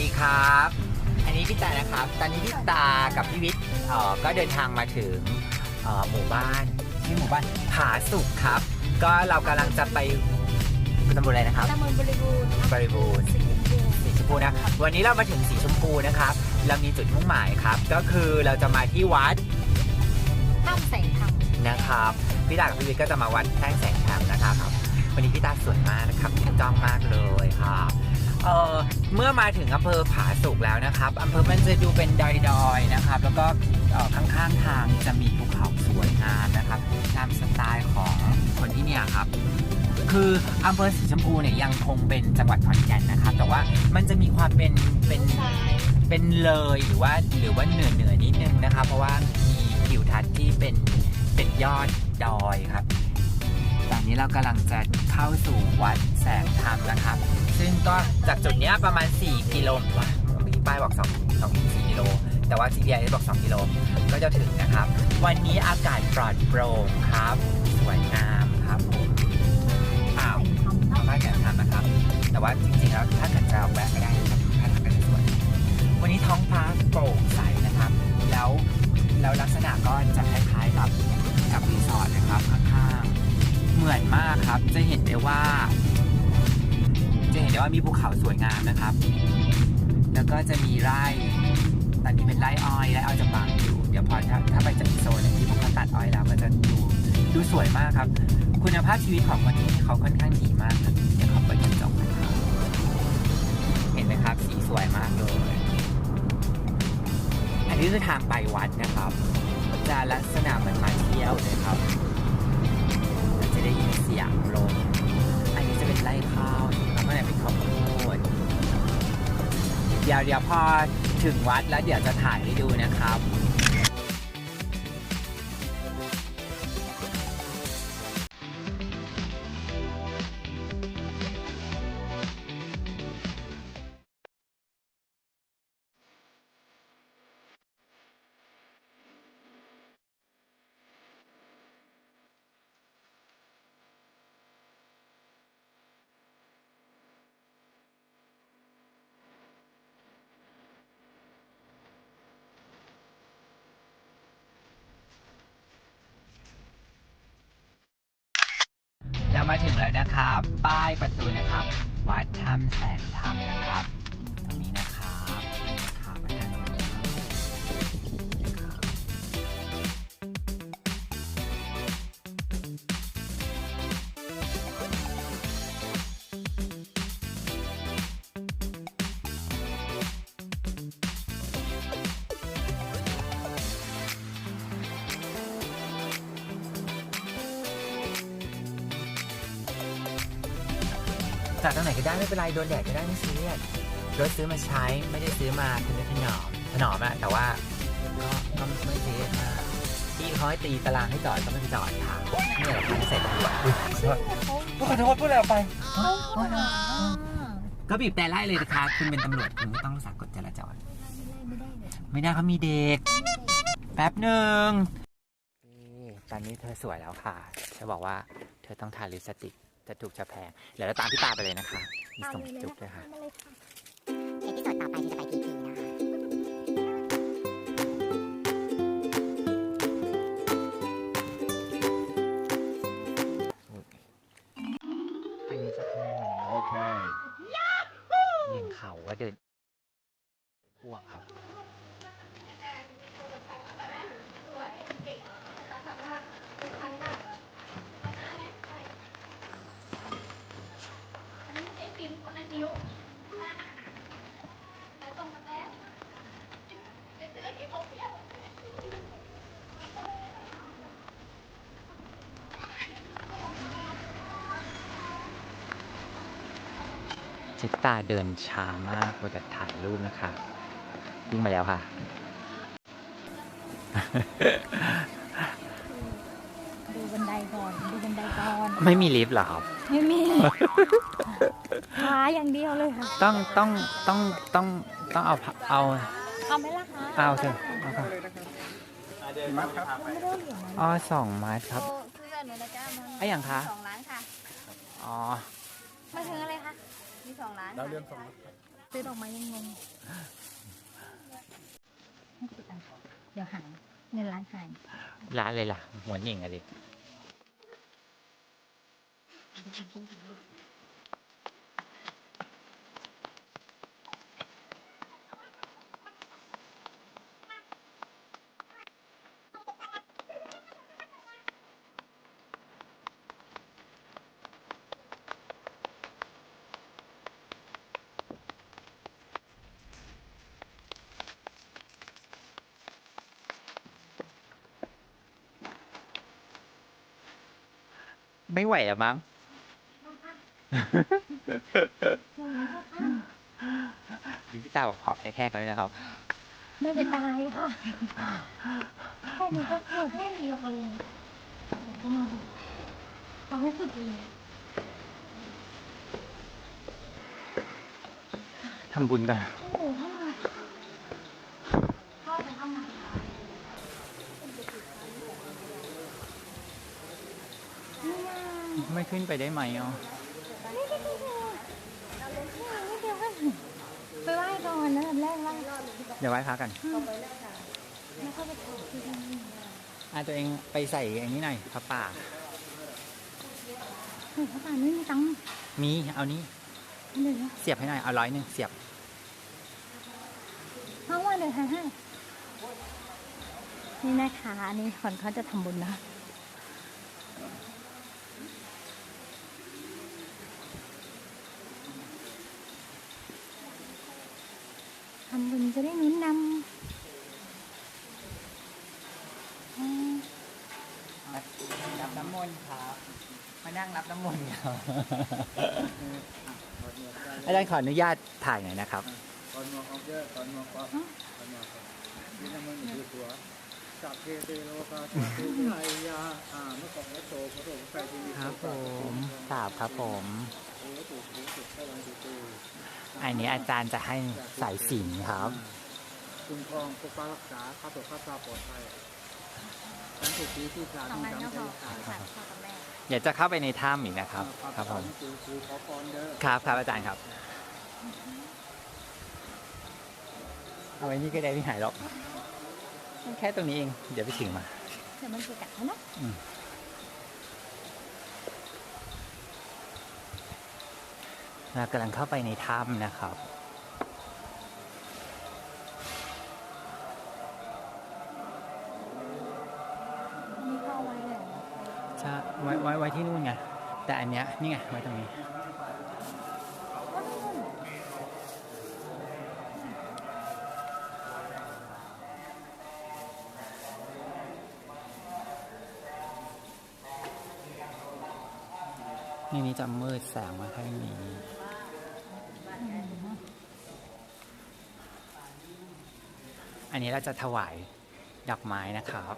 ดีครับ อันนี้พี่ตานะครับ ตอนนี้พี่ตากับพี่วิทย์เอ่อก็เดินทางมาถึงเอ่อหมู่บ้านที่หมู่บ้านผาสุกครับ ก็เรากำลังจะไปตำบลอะไรนะครับ ตำบลบริบูรณ์บริบูรณ์ สีชมพูสีชมพูนะ วันนี้เรามาถึงสีชมพูนะครับ เรามีจุดมุ่งหมายครับ ก็คือเราจะมาที่วัดถ้ำแสงธรรมนะครับ พี่ตากับพี่วิทย์ก็จะมาวัดแท่งแสงธรรมนะครับ วันนี้พี่ตาสวยมากนะครับถูกต้องมากเลยค่ะ เออเมื่อมาถึงอำเภอผาสุกแล้วนะครับอำเภอมันจะดูเป็นดอยๆนะครับ แล้วก็ข้างๆทางจะมีภูเขาสวยงามนะครับตามสไตล์ของคนที่เนี่ยครับ คืออำเภอสีชมพูเนี่ยยังคงเป็นจังหวัดขอนแก่นนะครับ แต่ว่ามันจะมีความเป็นเป็นเป็นเลยหรือว่าหรือว่าเหนือเหนือนิดนึงนะครับ เพราะว่ามีทิวทัศน์ที่เป็นเป็นยอดดอยครับ นี้เรากำลังจะเข้าสู่วัดแสงธรรมนะครับ ซึ่งก็จากจุดเนี้ยประมาณ 4 กิโลว่ะมีป้ายบอก2 2 4กิโล แต่ว่า GPS บอก 2 กิโล ก็จะถึงนะครับ วันนี้อากาศปลอดโปร่งครับ สวยงามครับผมอ้าวแสงธรรมเนาะบ้านแสงธรรมนะครับ แต่ว่าจริงๆแล้วถ้าเกิดจะแวะก็ได้นะครับท่านก็จะสวย วันนี้ท้องฟ้าโปร่งใสนะครับ แล้วแล้วลักษณะก็จะคล้ายๆกับกับรีสอร์ทนะครับข้างๆ เหมือนมากครับ จะเห็นได้ว่า จะเห็นได้ว่ามีภูเขาสวยงามนะครับ แล้วก็จะมีไร่ตอนนี้เป็นไร่อ้อยไร่อ้อยจะบางอยู่ เดี๋ยวพอถ้าถ้าไปจากอีโซนที่พวกเขาตัดอ้อยแล้วมันจะดูดูสวยมากครับ คุณภาพชีวิตของคนที่นี่เขาค่อนข้างดีมากครับเดี๋ยวเขาเปิดกระจกนะครับเห็นไหมครับสีสวยมากเลย อันนี้คือทางไปวัดนะครับจะลักษณะเหมือนมาเที่ยวเลยครับ ได้ยินเสียงลมอันนี้จะเป็นไร่ข้าวนะครับข้างในเป็นข้าวโพดเดี๋ยวเดี๋ยวพอถึงวัดแล้วเดี๋ยวจะถ่ายให้ดูนะครับ มาถึงแล้วนะครับ ป้ายประตูนะครับ วัดถ้ำแสงธรรมนะครับ จากตรงไหนก็ได้ไม่เป็นไรโดนแดดก็ได้ไม่ซีเรียสรถซื้อมาใช้ไม่ได้ซื้อมาทนุถนอมถนอมอะแต่ว่าก็ก็ไม่ซีเรียสมากพี่เขาให้ตีตารางให้จอดก็ไม่จอดค่ะเนี่ยเราทำเสร็จแล้วอุ๊ยขอโทษพูดอะไรออกไปก็บีบแต่ไล่เลยนะคะคุณเป็นตำรวจคุณต้องรักษากฎจราจรไม่ได้เลยไม่ได้เขามีเด็ก แป๊บหนึ่งตอนนี้เธอสวยแล้วค่ะ เธอบอกว่าเธอต้องทาลิปสติก จะถูกจะแพงเดี๋ยวเราตามพี่ตาไปเลยนะคะมีส่งจุ๊บด้วยค่ะมาเลยค่ะเอพิโซดต่อไปที่จะไปพีพี จิตตาเดินช้ามากกว่าจะถ่ายรูปนะคะวิ่งมาแล้วค่ะ ดูบันไดก่อนดูบันไดก่อนไม่มีลิฟต์เหรอครับ ไม่มีขาอย่างเดียวเลยค่ะต้องต้องต้องต้องต้องเอาเอาเอาไหมล่ะคะเอาสิเอาค่ะมัดครับไม่ได้เหรียญนะอ๋อสองมัดครับโอ้คือกันหนูนะจ๊ะมันไอ้อย่างคะ สองล้านค่ะ อ๋อ มาถึงอะไรคะ มีสองล้านเราค่ะเรื่องสองมัดซื้อดอกไม้ยังงงเดี๋ยวหายเงินร้านหายร้านเลยล่ะหัวหนิ่งอะดิ ไม่ไหวอะมั้ง พี่ตาบอกขอแค่ๆกันด้วยนะครับ ไม่ไปตายค่ะแค่นี้ก็ปวดแค่เดียวเองความรู้สึกดีทำบุญกัน โอ้โหทำไมพ่อจะทำไม ไม่ขึ้นไปได้ไหมอะนี่นี่นี่นี่นี่เดียวไปไหว้ก่อนนะแรกไหว้เดี๋ยวไหว้พระกันแล้วก็ไปถอดที่นี่อะตัวเองไปใส่อันนี้หน่อยพระป่าพระป่าไม่มีตังค์มีเอานี้เสียบให้หน่อยเอาร้อยหนึ่งเสียบเพราว่าเดี๋ยวทายให้นี่นะคะอันนี้คนเขาจะทำบุญนะทำบุญจะได้หนุนนำอืม รับน้ำมนต์ครับ มา นั่งรับน้ำมนต์ครับอาจารย์ขออนุญาตถ่ายหน่อยนะครับตอนมองออกเยอะตอนมองปั๊บตอนมองปั๊บนี่น้ำมันอยู่ตัวจับเทเตโลกาจับเทไทยาอ่าเมื่อก่อนแล้วโตพระสงฆ์ใส่ทีวีครับผมกราบครับผมโอ้ถูกถูกถูกเข้าวันถูกถูกอันนี้อาจารย์จะให้สายสิญจนครับคุ้มครองปกปักรักษาข้าตัวข้าตาปลอดภัยทั้งถูกที่ที่สาสองที่นั้นก็ทำพให้ อตายค่ะพ่อกับแม่เดี๋ยวจะเข้าไปในถ้ำอีกนะครับ ครับผมคือคือขอพรเด้อครับครับอาจารย์ครับ เอาไว้นี่ก็ได้ไม่หายหรอก แค่ตรงนี้เอง เดี๋ยวไปถึงมาเดี๋ยวมันจะกัดเขานะเรากำลังเข้าไปในถ้ำนะครับ ไว้ไว้ไว้ที่นู่นไง แต่อันเนี้ยนี่ไงไว้ตรงนี้นี่นี้จะมืดแสงมาข้างนี้อันนี้เราจะถวายดอกไม้นะครับ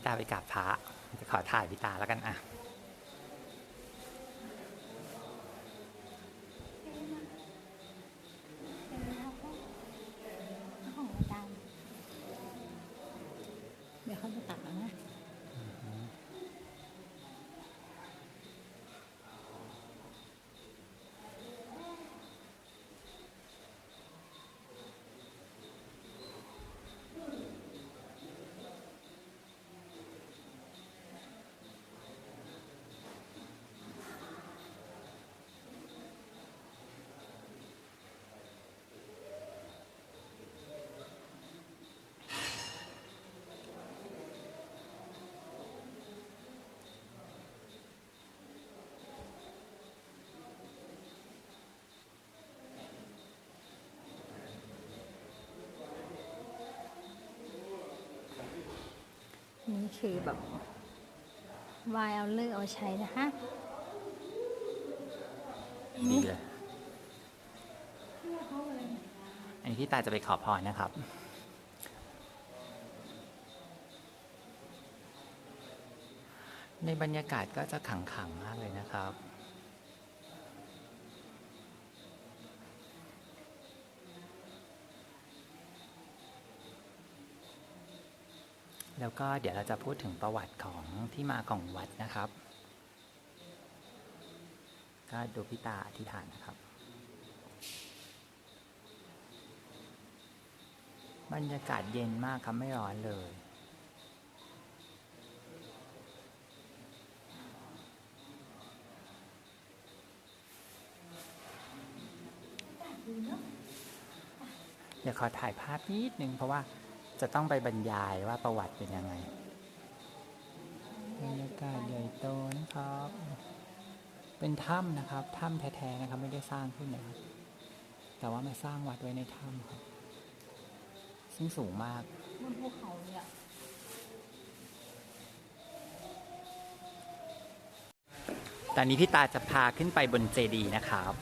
พี่ตาไปกราบพระจะขอถ่ายพี่ตาแล้วกันอะ ของอาจารย์เดี๋ยวเขาจะตัดแล้วนะ นี่ คือแบบวายเอาเลือกเอาใช้นะคะดีเลยอันนี้พี่ตาจะไปขอพรนะครับ ในบรรยากาศก็จะขังๆมากเลยนะครับ แล้วก็เดี๋ยวเราจะพูดถึงประวัติของที่มาของวัดนะครับ ก็ดูพิตาอธิษฐานนะครับ บรรยากาศเย็นมากครับไม่ร้อนเลยเดี๋ยวขอถ่ายภาพนิดนึงเพราะว่า จะต้องไปบรรยายว่าประวัติเป็นยังไงบรรยากาศใหญ่โตนะครับ เป็นถ้ำนะครับ ถ้ำแท้ๆนะครับ ไม่ได้สร้างขึ้นนะครับ แต่ว่ามาสร้างวัดไว้ในถ้ำครับ ซึ่งสูงมากบนภูเขาเลยอะตอนนี้พี่ตาจะพาขึ้นไปบนเจดีย์นะครับ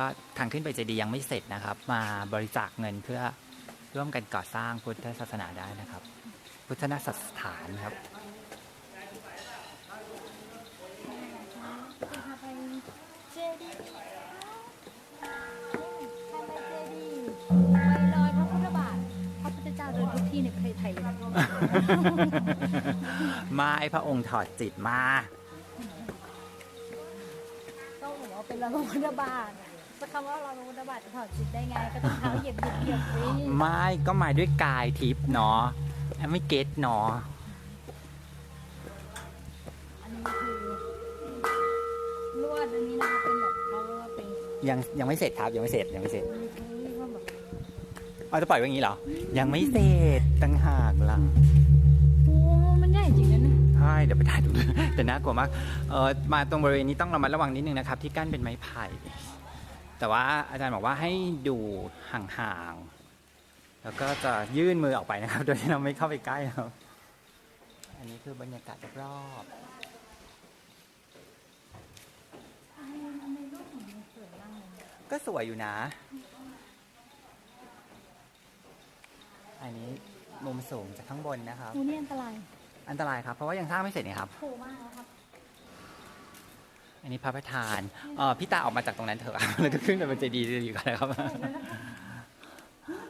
ก็ทางขึ้นไปเจดีย์ยังไม่เสร็จนะครับ มาบริจาคเงินเพื่อร่วมกันก่อสร้างพุทธศาสนาได้นะครับ พุทธนสถานครับลอยพระพุทธบาทพระพุทธเจ้าเดินทุกที่ในประเทศไทยเลยมาไอพระองค์ถอดจิตมาต้องบอกว่าเป็นรอยพระพุทธบาท จะคำว่ารอยพระพุทธบาทจะถอดจิตได้ไง ก็ต้องเท้าเหยียบเหยียบเหยียบสิไม่ก็มาด้วยกายทิพย์เนาะไม่เก็ตเนาะอันนี้คือลวดอันนี้นะคะเป็นแบบเขาเรียกว่าเป็นยังยังไม่เสร็จครับยังไม่เสร็จยังไม่เสร็จเรียกว่าแบบเอาจะปล่อยไว้อย่างนี้เหรอ ยังไม่เสร็จตั้งหากล่ะโอ้มันใหญ่จริงนะเนี่ยใช่เดี๋ยวไปถ่ายตรงนั้นแต่น่ากลัวมากเออมาตรงบริเวณนี้ต้องระมัดระวังนิดนึงนะครับ ที่กั้นเป็นไม้ไผ่ แต่ว่าอาจารย์บอกว่าให้ดูห่างๆ แล้วก็จะยื่นมือออกไปนะครับ โดยที่เราไม่เข้าไปใกล้ครับ อันนี้คือบรรยากาศรอบทำไมรูปของมันสวยมากเลยๆก็สวยอยู่นะ อันนี้มุมสูงจากข้างบนนะครับโอ้นี่อันตราย อันตรายครับ เพราะว่ายังสร้างไม่เสร็จนี่ครับโผล่มากแล้วครับ อันนี้พระประธานเออพี่ตาออกมาจากตรงนั้นเถอะครับแล้วก็ขึ้นไปบนเจดีย์ดีกว่านะครับนี่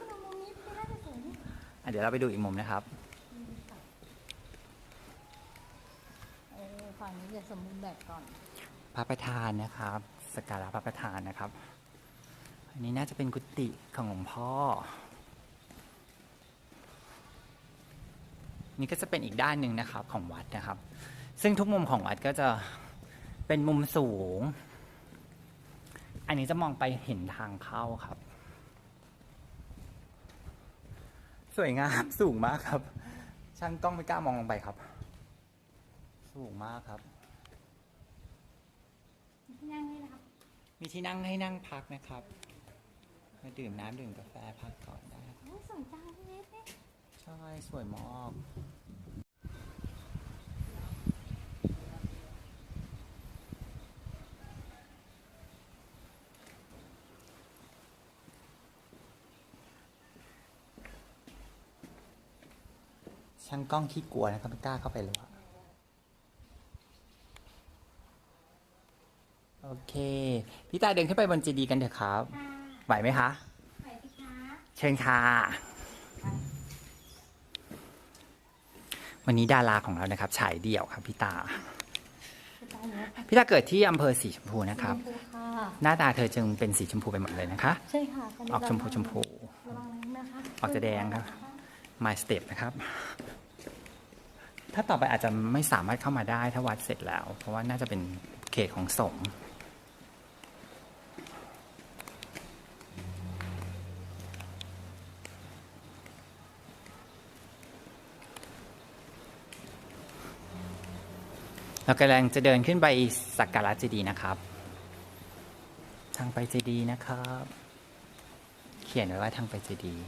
มันมุมนี้ไม่ได้จะสวยนี่อะเดี๋ยวเราไปดูอีกมุมนะครับเออฝั่งนี้จะสมบูรณ์แบบก่อน พระประธานนะครับสกการะพระประธานนะครับ อันนี้น่าจะเป็นกุฏิของหลวงพ่อ นี่ก็จะเป็นอีกด้านหนึ่งนะครับของวัดนะครับ ซึ่งทุกมุมของวัดก็จะ เป็นมุมสูง อันนี้จะมองไปเห็นทางเข้าครับ สวยงามสูงมากครับ ช่างกล้องไม่กล้ามองลงไปครับ สูงมากครับ ที่นั่งนี่นะครับมีที่นั่งให้นั่งพักนะครับ มาดื่มน้ำดื่มกาแฟพักก่อนได้ โอ้สวยจังพี่เนสเนี่ยใช่ สวยมาก ช่างกล้องขี้กลัวนะครับไม่กล้าเข้าไปเลยว่ะโอเค พี่ตาเดินขึ้นไปบนเจดีย์กันเถอะครับค่ะไหวไหมคะไปสิคะเชิญค่ะ วันนี้ดาราของเรานะครับ ฉายเดี่ยวครับพี่ตาไปตายแล้วพี่ตาเกิดที่อำเภอสีชมพูนะครับชมพูค่ะหน้าตาเธอจึงเป็นสีชมพูไปหมดเลยนะคะ ใช่ค่ะตนนี้ออกชมพูชมพูระวังนะคะออกจะแดงครับ My Step นะครับ ถ้าต่อไปอาจจะไม่สามารถเข้ามาได้ถ้าวัดเสร็จแล้ว เพราะว่าน่าจะเป็นเขตของสงฆ์เรากำลังจะเดินขึ้นไปสักการะเจดีย์นะครับ ทางไปเจดีย์นะครับ เขียนไว้ว่าทางไปเจดีย์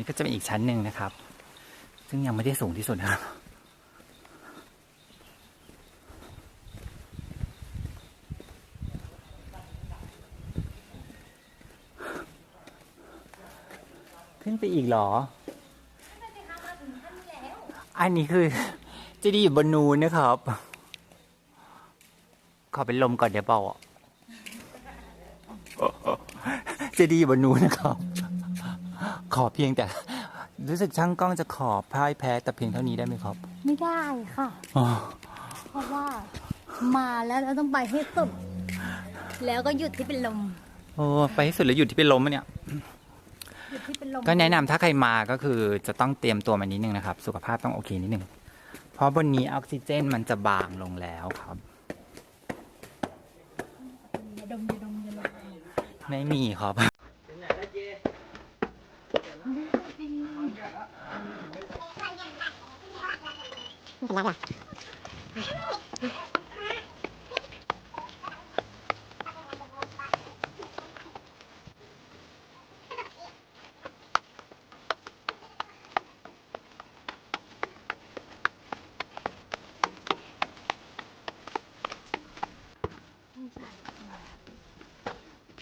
นี่ก็จะเป็นอีกชั้นหนึ่งนะครับ ซึ่งยังไม่ได้สูงที่สุดนะครับขึ้นไปอีกหรอ อันนี้คือเจะดีอยู่บนนูนนะครับ ขอเป็นลมก่อนเดี๋ยวเบาเจะดีอยู่บนนูนนะครับ ขอเพียงแต่ รู้สึกช่างกล้องจะขอพ่ายแพ้แต่เพียงเท่านี้ได้ไหมครับไม่ได้ค่ะ อ๋อเพราะว่ามาแล้วเราต้องไปให้สุด แล้วก็หยุดที่เป็นลมโอ้ไปให้สุดแล้วหยุดที่เป็นลมอะเนี่ย หยุดที่เป็นลมก็แนะนำถ้าใครมาก็คือจะต้องเตรียมตัวมานิดนึงนะครับ สุขภาพต้องโอเคนิดนึง เพราะบนนี้ออกซิเจนมันจะบางลงแล้วครับ อย่าดมอย่าดมอย่าดมไม่มีครับ พ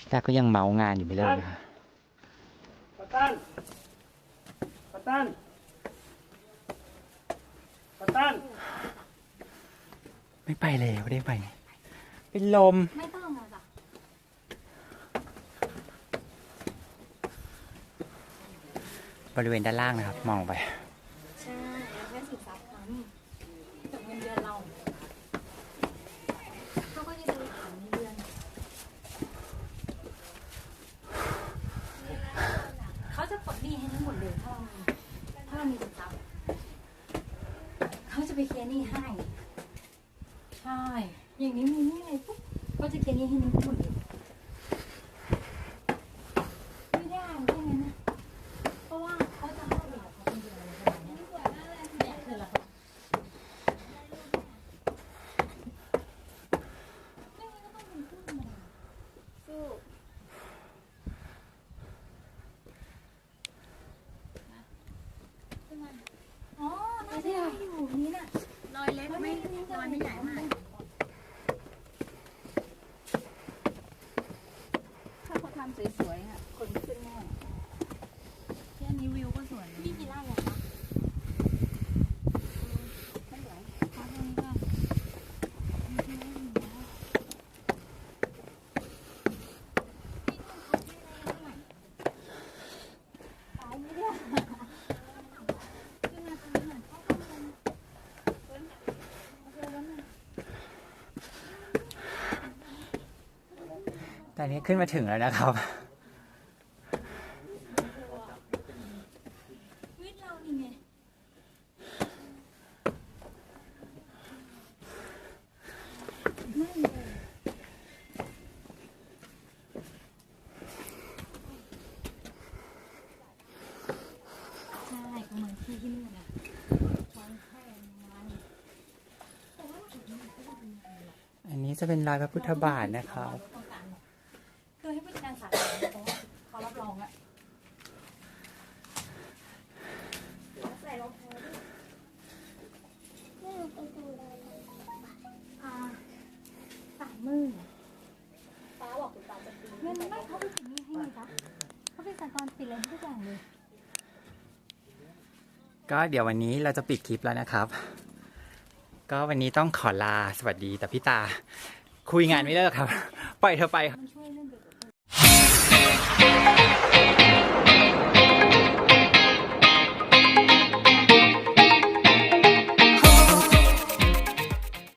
ี่ตาก็ยังเมางานอยู่ไม่เลิกนะคะ ปะตันปะตันปะตัน ไม่ไป เลยไม่ได้ไปเป็นลม ไม่ต้องอะจ้ะบริเวณด้านล่างนะครับ มองลงไป ใช่แล้วแค่สิบสามครั้งจากเงินเดือนเราเขาก็จะดูถามเงินเดือนเขาจะปลดหนี้ให้ทั้งหมดเลยถ้าเรามีถ้าเรามีสินทรัพย์เขาจะไปเคลียร์หนี้ให้ ใช่ อย่างนี้มีหนี้อะไรปุ๊บก็จะเคลียร์หนี้ให้ทั้งหมดเลยไม่ได้ไม่ได้นะ เพราะว่าเขาจะให้เราเขาคนเดียวอะไรประมาณเนี้ยเนี่ยคือละคนไม่งั้นก็ต้องเป็นผู้ธรรมดาสู้ใช่ไหมอ๋อน่าจะอยู่นี่น่ะ รอยเล็ก ไม่รอยไม่ใหญ่มาก ถ้าเขาทำสวยๆอะ คนขึ้นแน่แค่นี้วิวก็สวยพี่กี่ไร่อะคะไม่ไหวพักตรงนี้ก่อน ตอนนี้ขึ้นมาถึงแล้วนะครับ วิทย์เรานี่ไงนั่นเลยใช่ก็เหมือนที่ที่นู่นนะช้อนแค่มันแต่ว่าจุดนี้มันก็จะเป็นอะไรหรอกอันนี้จะเป็นรอยพระพุทธบาทนะครับ คือให้ผู้จัดการศาลเพราะว่าเขารับรองอะใส่รองเท้าด้วยอ่าสามหมื่น ป้าบอกคุณตาจะปีน เงินไม่เขาไปติดหนี้ให้ไงจ๊ะเขาเป็นสากรติดอะไรทุกอย่างเลย ก็เดี๋ยววันนี้เราจะปิดคลิปแล้วนะครับ ก็วันนี้ต้องขอลาสวัสดีแต่พี่ตา คุยงานไม่เลิกครับ ปล่อยเธอไป